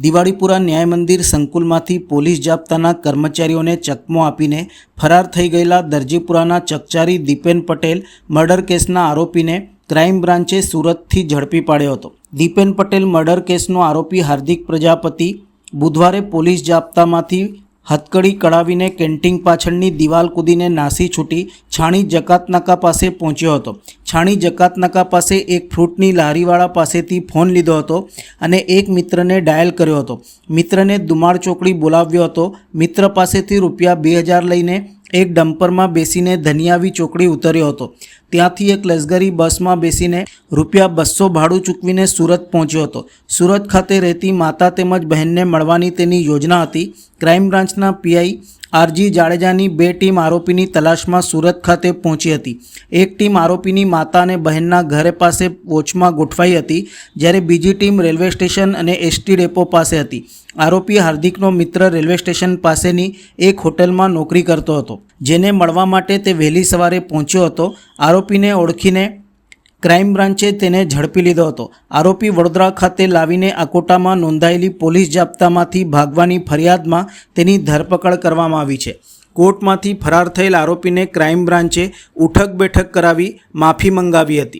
દિવાળીપુરા ન્યાય મંદિર સંકુલમાંથી પોલીસ જાપ્તાના કર્મચારીઓને ચકમો આપીને ફરાર થઈ ગયેલા દરજીપુરાના ચકચારી દીપેન પટેલ મર્ડર કેસના આરોપીને ક્રાઇમ બ્રાન્ચે સુરતથી ઝડપી પાડ્યો હતો. દીપેન પટેલ મર્ડર કેસનો આરોપી હાર્દિક પ્રજાપતિ બુધવારે પોલીસ જાપ્તામાંથી હથકડી કઢાવીને કેન્ટીન પાછળની દિવાલ કૂદીને નાસી છૂટી છાણી જકાતનાકા પાસે પહોંચ્યો હતો. છાણી જકાતનાકા પાસે એક ફ્રૂટની લારીવાળા પાસેથી ફોન લીધો હતો અને એક મિત્રને ડાયલ કર્યો હતો. મિત્રને દુમાળ ચોકડી બોલાવ્યો હતો. મિત્ર પાસેથી રૂપિયા બે હજાર લઈને એક ડમ્પરમાં બેસીને ધનિયાવી ચોકડી ઉતર્યો હતો. ત્યાંથી એક લશ્કરી બસમાં બેસીને રૂપિયા બસો ભાડું ચૂકવીને સુરત પહોંચ્યો હતો. સુરત ખાતે રહેતી માતા તેમજ બહેનને મળવાની તેની યોજના હતી. ક્રાઇમ બ્રાન્ચના પીઆઈ આરજી જાડેજાની બે ટીમ આરોપીની તલાશમાં સુરત ખાતે પહોંચી હતી. એક ટીમ આરોપીની માતા અને બહેનના ઘરે પાસે વોચમાં ગોઠવાઈ હતી, જ્યારે બીજી ટીમ રેલવે સ્ટેશન અને એસટી ડેપો પાસે હતી. આરોપી હાર્દિકનો મિત્ર રેલવે સ્ટેશન પાસેની એક હોટલમાં નોકરી કરતો હતો, જેને મળવા માટે તે વહેલી સવારે પહોંચ્યો હતો. આરોપીને ઓળખીને ક્રાઇમ બ્રાન્ચે તેને ઝડપી લીધો હતો. આરોપી વડોદરા ખાતે લાવીને અકોટામાં નોંધાયેલી પોલીસ જાપ્તામાંથી ભાગવાની ફરિયાદમાં તેની ધરપકડ કરવામાં આવી છે. કોર્ટમાંથી ફરાર થયેલ આરોપીને ક્રાઇમ બ્રાન્ચે ઉઠક બેઠક કરાવી માફી મંગાવી હતી.